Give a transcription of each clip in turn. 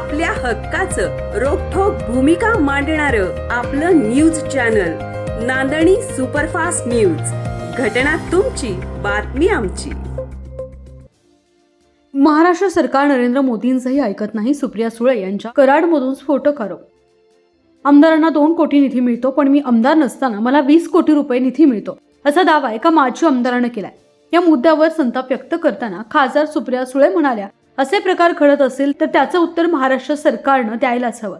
आपल्या हक्काचं रोखोक भूमिका मांडणार आपलं news channel Nandani superfast news. घटना तुमची बातमी आमची. महाराष्ट्र सरकार नरेंद्र मोदींचंही ऐकत नाही सुप्रिया सुळे यांच्या कराडमधून स्फोटक आरोप. आमदारांना दोन कोटी निधी मिळतो पण मी आमदार नसताना मला वीस कोटी रुपये निधी मिळतो असा दावा एका माजी आमदारानं केलाय. या मुद्द्यावर संताप व्यक्त करताना खासदार सुप्रिया सुळे म्हणाल्या असे प्रकार घडत असेल तर त्याचं उत्तर महाराष्ट्र सरकारनं द्यायलाच हवं.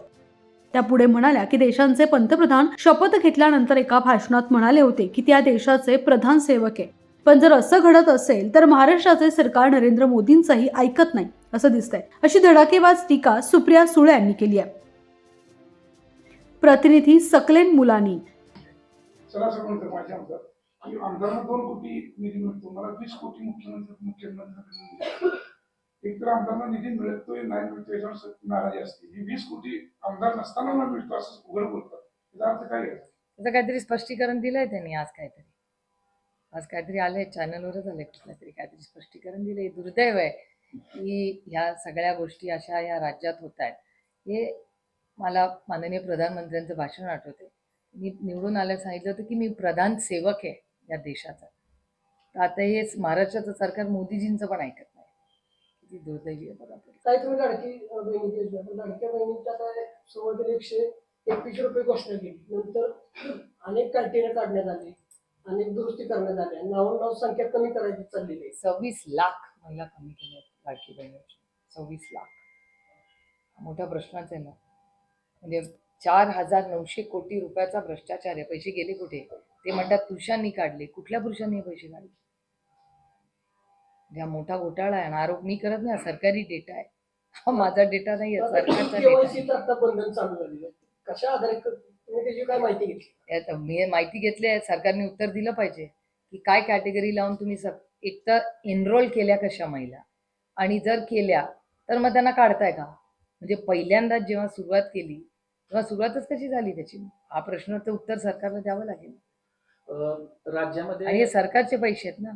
त्या पुढे म्हणाल्या की देशांचे पंतप्रधान शपथ घेतल्यानंतर एका भाषणात म्हणाले होते की त्या देशाचे प्रधान सेवक आहे. पण जर असं घडत असेल तर महाराष्ट्राचे सरकार नरेंद्र मोदींचंही ऐकत नाही असं दिसतंय. अशी धडाकेबाज टीका सुप्रिया सुळे यांनी केली आहे. प्रतिनिधी सकलेन मुलानी. आमदारांना दोन कोटी निधी मिळतो. मला वीस कोटी मुख्यमंत्री मुख्यमंत्री इतर आमदारांना निधी मिळतोय नाही मिळतोय याच्यावर नाराजी असते. ही वीस कोटी आमदार नसताना मला मिळतो असं उघड बोलतात. त्याचा अर्थ काय आहे? त्याचं काहीतरी स्पष्टीकरण दिलंय त्यांनी आज काहीतरी. आज काहीतरी आलंय चॅनलवरच आलंय कुठल्या तरी काहीतरी स्पष्टीकरण दिलंय. दुर्दैव आहे की ह्या सगळ्या गोष्टी अशा या राज्यात होत आहेत हे मला माननीय प्रधानमंत्र्यांचं भाषण आठवते मी निवडून आल्या सांगितलं होतं की मी प्रधान सेवक आहे या देशाचा. तर आता हे महाराष्ट्राचं सरकार मोदीजींचं पण ऐकत. नाही दुर्दैवी आहे बघा तरी. काही तुम्ही लाडकी बहिणी योजना पण लाडक्या बहिणीच्या आता सुरुवातीला एकशे एकवीस रुपये घोषणा केली नंतर अनेक क्रायटेरिया काढण्यात आले. अनेक दुरुस्ती करण्यात आल्या. नाव नाव संख्या कमी करायची चाललेली आहे. सव्वीस लाख महिला कमी केल्या लाडकी बहिणीची सव्वीस लाख. हा मोठा प्रश्नच आहे ना. म्हणजे चार हजार नऊशे कोटी रुपयाचा भ्रष्टाचार आहे. पैसे गेले कुठे? ते म्हणतात पुरुषांनी काढले. कुठल्या पुरुषांनी हे पैसे काढले? हा मोठा घोटाळा आहे आणि आरोप मी करत नाही हा सरकारी डेटा आहे. हा माझा डेटा नाही आहे सरकारचा डेटा केवायसी आता बंधन चालू झालेलं आहे. कशा आधारे क- तुम्ही त्याची काय माहिती घेतली? यात मी माहिती घेतली आहे सरकारने उत्तर दिलं पाहिजे की काय कॅटेगरी लावून तुम्ही सब एकतर एनरोल केल्या कशा महिला? आणि जर केल्या तर मग त्यांना काढताय का? म्हणजे पहिल्यांदा जेव्हा सुरुवात केली तेव्हा सुरुवातच कशी झाली त्याची? हा प्रश्नाचं उत्तर सरकारला द्यावं लागेल. अं, राज्यामध्ये आणि हे सरकारचे पैसे आहेत ना.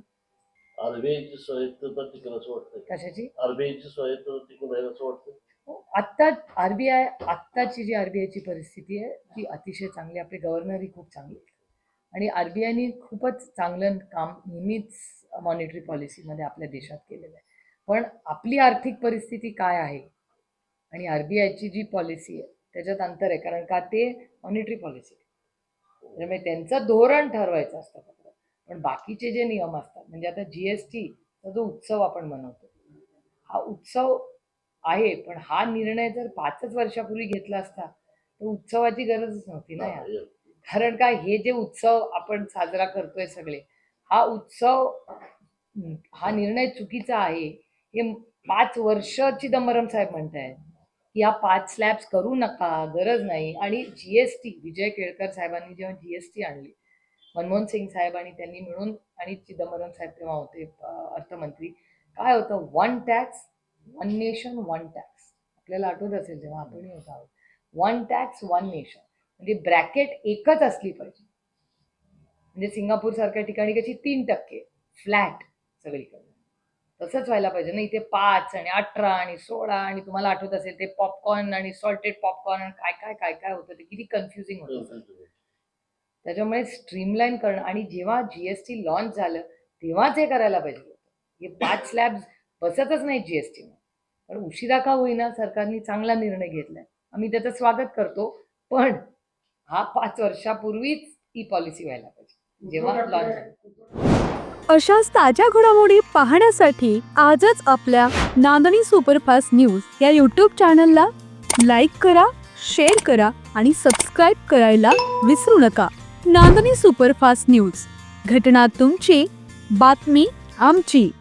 आरबीआयची स्वायत्तता टिकल असं वाटतंय. कशाची? आरबीआयची स्वायत्तता टिकून राहील असं वाटतंय. हो, आत्ता आरबीआय आत्ताची जी आरबीआयची परिस्थिती आहे ती अतिशय चांगली आपले गव्हर्नरही खूप चांगले. आणि आरबीआयनी खूपच चांगलं काम नेहमीच मॉनिटरी पॉलिसीमध्ये आपल्या देशात केलेलं आहे. पण आपली आर्थिक परिस्थिती काय आहे? आणि आरबीआयची जी पॉलिसी आहे त्याच्यात अंतर आहे कारण का ते मॉनिटरी पॉलिसी त्यामुळे त्यांचं धोरण ठरवायचं असतं पण बाकीचे जे नियम असतात म्हणजे आता जी एस टीचा जो उत्सव आपण मनवतो हा उत्सव आहे पण हा निर्णय जर पाचच वर्षापूर्वी घेतला असता तर उत्सवाची गरजच नव्हती ना यार. कारण काय हे जे उत्सव आपण साजरा करतोय सगळे हा उत्सव हं, निर्णय चुकीचा आहे हे पाच वर्ष चिदंबरम साहेब म्हणतायत की हा पाच स्लॅब्स करू नका गरज नाही. आणि G S T Vijay Kelkar साहेबांनी जेव्हा जी एस टी आणली मनमोहन सिंग साहेब आणि त्यांनी मिळून आणि चिदंबरम साहेब तेव्हा होते अर्थमंत्री. काय होतं? One tax one nation one tax आपल्याला आठवत असेल जेव्हा आपणही होत आहोत. वन टॅक्स वन नेशन म्हणजे ब्रॅकेट एकच असली पाहिजे. म्हणजे सिंगापूर सारख्या ठिकाणी कशी तीन टक्के फ्लॅट सगळीकडे. तसंच व्हायला पाहिजे. ना इथे पाच आणि अठरा आणि सोळा आणि तुम्हाला आठवत असेल ते पॉपकॉर्न आणि सॉल्टेड पॉपकॉर्न आणि काय काय काय काय होतं ते किती कन्फ्युजिंग होतं. हो, हो, हो. त्याच्यामुळे स्ट्रीमलाईन करणं आणि जेव्हा जीएसटी लॉन्च झालं तेव्हाच हे करायला पाहिजे होतं. हे पाच स्लॅब्स बसतच नाही जीएसटी पण उशिरा का होईना सरकारने चांगला निर्णय घेतलाय. आम्ही त्याचं स्वागत करतो पण हा पाच वर्षापूर्वीच ही पॉलिसी व्हायला पाहिजे. जेव्हा लॉन्च झाली. अशाच ताज्या घडामोडी पाहण्यासाठी आजच आपल्या नांदणी सुपरफास्ट न्यूज या यूट्यूब चॅनलला लाईक करा शेअर करा आणि सबस्क्राईब करायला विसरू नका. Nandani superfast news. घटना तुमची बातमी आमची.